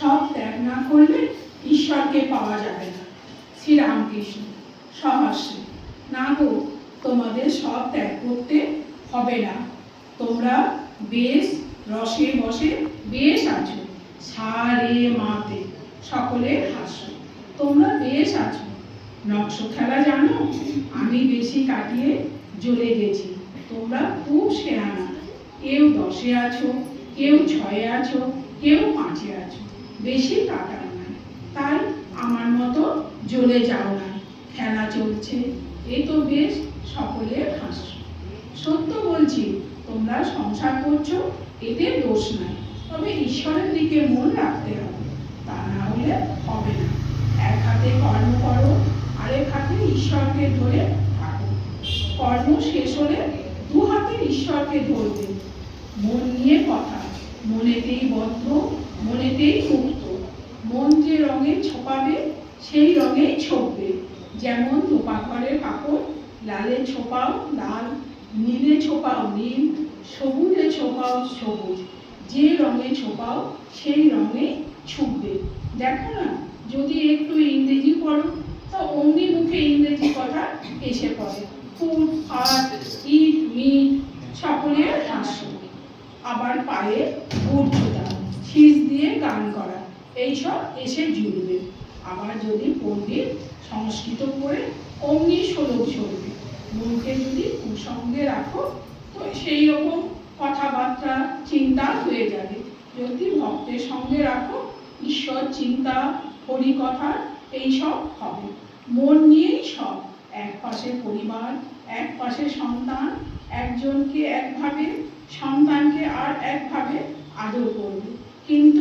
সব ত্যাগ না করলে ঈশ্বরকে পাওয়া যাবে না। শ্রীরামকৃষ্ণ সহাস্যে না গো, তোমাদের সব ত্যাগ করতে হবে না। তোমরা বেশ রসে বসে বেশ আছো। সারে মাতে সকলে হাস্য তোমরা বেশ আছো। নকশ খেলা জানো? আমি বেশি কাটিয়ে জ্বলে গেছি। তোমরা খুব শেয়ানা কেউ দশে আছো, কেউ ছয়ে আছো, কেউ পাঁচে আছো। বেশি কাটাও না তাই আমার মতো জ্বলে যাও না। খেলা চলছে। এ তো বেশ সকলের হাস্য। সত্য বলছি, তোমরা সংসার করছ, এতে দোষ নাই। তবে ঈশ্বরের দিকে মন রাখতে হবে। তা না হলে হবে না। এক হাতে কর্ম করো, আরেক হাতে ঈশ্বরকে ধরে থাকো। কর্ম শেষ হলে দু হাতে ঈশ্বরকে ধরবে। মন নিয়ে কথা। মনেতেই বদ্ধ মনেতেই মুক্ত। মন যে রঙে ছোপাবে, সেই রঙেই ছোপবে। যেমন ধোপাঘরের কাপড় লালে ছোপাও লাল, নীলে ছোপাও নীল, সবুজে ছোপাও সবুজ। যে রঙে ছোপাও, সেই রঙে ছুপবে। দেখো না, যদি একটু ইংরেজি পড়ো, তো অমনি মুখে ইংরেজি কথা এসে পড়ে। ফুড হাট ইট, মিট, সকলের হাস্য আবার পায়ে বুট শীষ দিয়ে গান করা। এইসব এসে জুড়বে। আবার যদি পণ্ডিত সংস্কৃত পড়ে অমনি শ্লোক চলবে মুখে যদি কুসঙ্গে রাখো, তো সেই রকম কথাবার্তা, চিন্তা হয়ে যাবে। যদি ভক্তের সঙ্গে রাখো, ঈশ্বর চিন্তা, হরিকথা, এইসব হবে। মন নিয়েই সব। এক পাশে পরিবার, এক পাশে সন্তান। একজনকে একভাবে, সন্তানকে আর একভাবে আদর করবে। কিন্তু